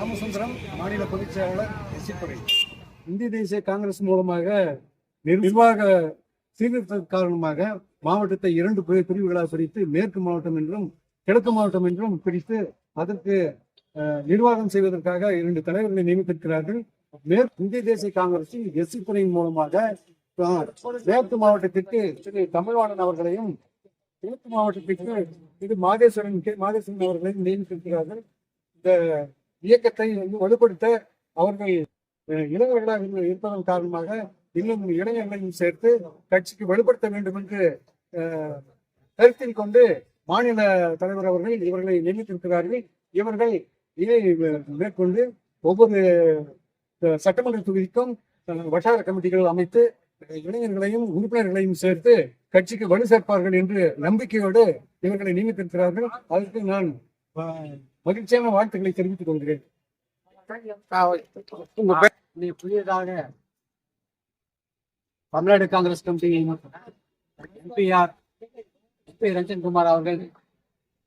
ராமசுந்தரம் மாநில பொதுச் செயலாளர் எஸ்சித்துறை இந்திய தேசிய காங்கிரஸ் மூலமாக நிர்வாக சீர்திருத்த காரணமாக மாவட்டத்தை இரண்டு பிரிவுகளாக பிரித்து மேற்கு மாவட்டம் என்றும் கிழக்கு மாவட்டம் என்றும் பிரித்து அதற்கு நிர்வாகம் செய்வதற்காக இரண்டு தலைவர்களை நியமித்திருக்கிறார்கள். மேற்கு இந்திய தேசிய காங்கிரசின் எஸ்சி துறையின் மூலமாக மேற்கு மாவட்டத்திற்கு திரு. தமிழ்வாணன் அவர்களையும் கிழக்கு மாவட்டத்திற்கு திரு. மாதேஸ்வரன் கே. மாதேஸ்வரன் அவர்களையும் நியமித்திருக்கிறார்கள். இந்த இயக்கத்தை வந்து வலுப்படுத்த அவர்கள் இளைஞர்களாக இருப்பதன் காரணமாக இன்னும் இளைஞர்களையும் சேர்த்து கட்சிக்கு வலுப்படுத்த வேண்டும் என்று கருத்தில் கொண்டு மாநில தலைவர் அவர்கள் இவர்களை நியமித்திருக்கிறார்கள். இவர்கள் இதை மேற்கொண்டு ஒவ்வொரு சட்டமன்ற தொகுதிக்கும் வட்டார கமிட்டிகள் அமைத்து இளைஞர்களையும் உறுப்பினர்களையும் சேர்த்து கட்சிக்கு வலு சேர்ப்பார்கள் என்று நம்பிக்கையோடு இவர்களை நியமித்திருக்கிறார்கள். அதற்கு நான் மகிழ்ச்சியான வாழ்த்துக்களை தெரிவித்துக் கொள்கிறேன். புதியதாக தமிழ்நாடு காங்கிரஸ் கமிட்டியின் எம்பிஆர் பி ரஞ்சன்குமார் அவர்கள்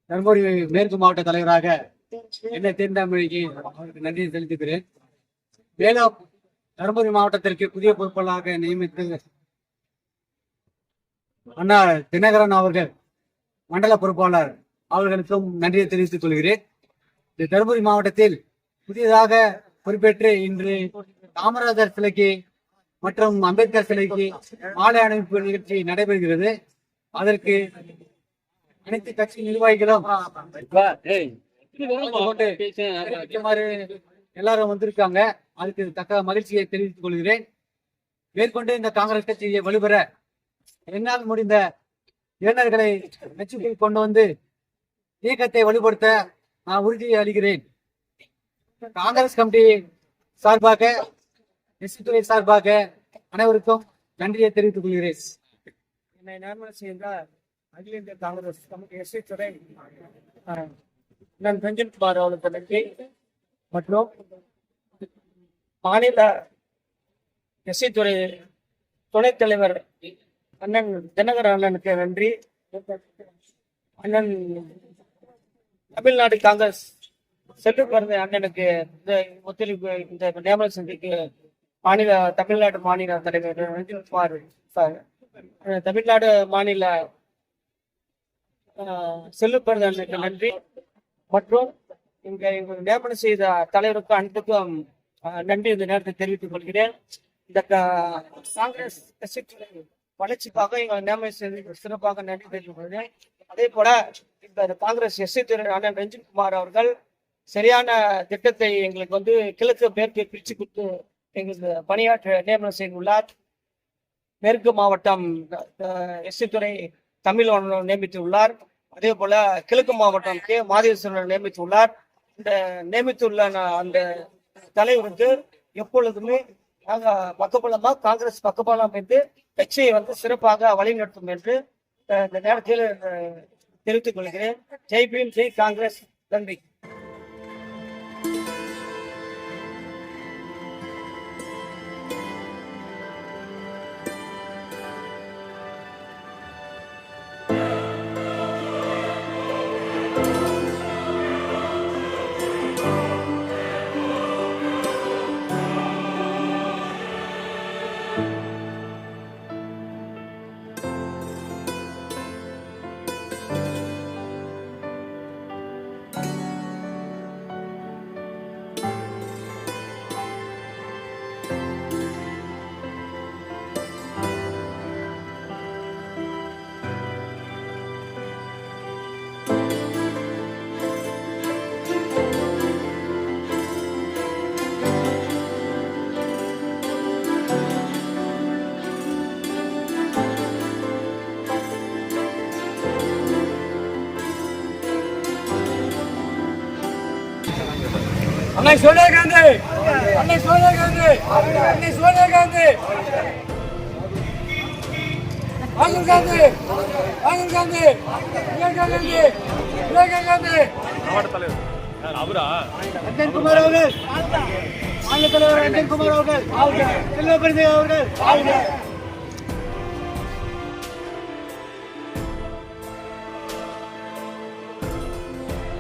தர்மபுரி மேற்கு மாவட்ட தலைவராக என்னை தேர்ந்தமைக்கு அவருக்கு நன்றி செலுத்துகிறேன். மேலும் தருமபுரி மாவட்டத்திற்கு புதிய பொறுப்பாளராக நியமித்து அண்ணா தினகரன் அவர்கள் மண்டல பொறுப்பாளர் அவர்களுக்கும் நன்றியை தெரிவித்துக் கொள்கிறேன். தருமபுரி மாவட்டத்தில் புதியதாக பொறுப்பேற்று இன்று காமராஜர் சிலைக்கு மற்றும் அம்பேத்கர் சிலைக்கு மாலை அணிவிப்பு நிகழ்ச்சி நடைபெறுகிறது. அதற்கு அனைத்து கட்சி நிர்வாகிகளும் எல்லாரும் வந்திருக்காங்க. அதுக்கு தக்க மகிழ்ச்சியை தெரிவித்துக் கொள்கிறேன். மேற்கொண்டு இந்த காங்கிரஸ் கட்சியை வலுபெற என்னால் முடிந்த இளைஞர்களை கட்சிக்குள் கொண்டு வந்து இயக்கத்தை வலுப்படுத்த நான் உறுதி அளிக்கிறேன். காங்கிரஸ் கமிட்டி சார்பாக எஸ்சி துறை சார்பாக அனைவருக்கும் நன்றியை தெரிவித்துக் கொள்கிறேன். என்னை நியமனம் செய்த அகில இந்திய காங்கிரஸ் கமிட்டி எஸ்சி துறை அஹ், நான் அவர்களுக்கு நன்றி. மற்றும் மாநில எஸ்சி துறை துணைத் தலைவர் அண்ணன் தினகர் அண்ணனுக்கு நன்றி. அண்ணன் தமிழ்நாடு காங்கிரஸ். சென்று பிறந்த அண்ணனுக்கு இந்த ஒத்துழைப்பு இந்த நியமன சந்திக்கு மாநில தமிழ்நாடு மாநில தலைவர் ரஞ்சித்குமார் சார் தமிழ்நாடு மாநில செல்லுப்பெருந்தனுக்கு நன்றி. மற்றும் இங்க இவங்க நியமனம் செய்த தலைவருக்கும் அனைத்துக்கும் நன்றி இந்த நேரத்தை தெரிவித்துக் கொள்கிறேன். இந்த காங்கிரஸ் கட்சி வளர்ச்சிக்காக எங்களை நியமனம் செய்து சிறப்பாக நன்றி தெரிவித்துக் கொள்கிறேன். அதே போல இந்த காங்கிரஸ் எஸ்சி துறை ரஞ்சன் குமார் அவர்கள் சரியான திட்டத்தை எங்களுக்கு வந்து கிழக்கு மேற்கு பிரித்து கொடுத்து எங்களுக்கு பணியாற்ற நியமனம் செய்துள்ளார். மேற்கு மாவட்டம் எஸ்சி துறை தமிழ் நியமித்துள்ளார். அதே போல கிழக்கு மாவட்டம் கே. மாதேஸ்வரன் நியமித்துள்ளார். இந்த நியமித்துள்ள அந்த தலைவருக்கு எப்பொழுதுமே நாங்கள் பக்கபலமாக காங்கிரஸ் பக்கபலம் என்று கட்சியை வந்து சிறப்பாக வழிநடத்தும் என்று இந்த நேரத்தில் தெரிவித்துக் கொள்கிறேன். ஜெய் பீம் ஜெய் காங்கிரஸ். நன்றி. அன்னை சோனியா காந்தி. அன்னை சோனியா காந்தி. அன்னை சோனியா காந்தி. ராகுல் காந்தி. ராகுல் காந்தி. பிரியங்கா காந்தி. பிரியங்கா காந்தி. ரஞ்சன் குமார் அவர்கள். மாநில தலைவர் ரஞ்சன் குமார் அவர்கள். செல்வ அவர்கள்.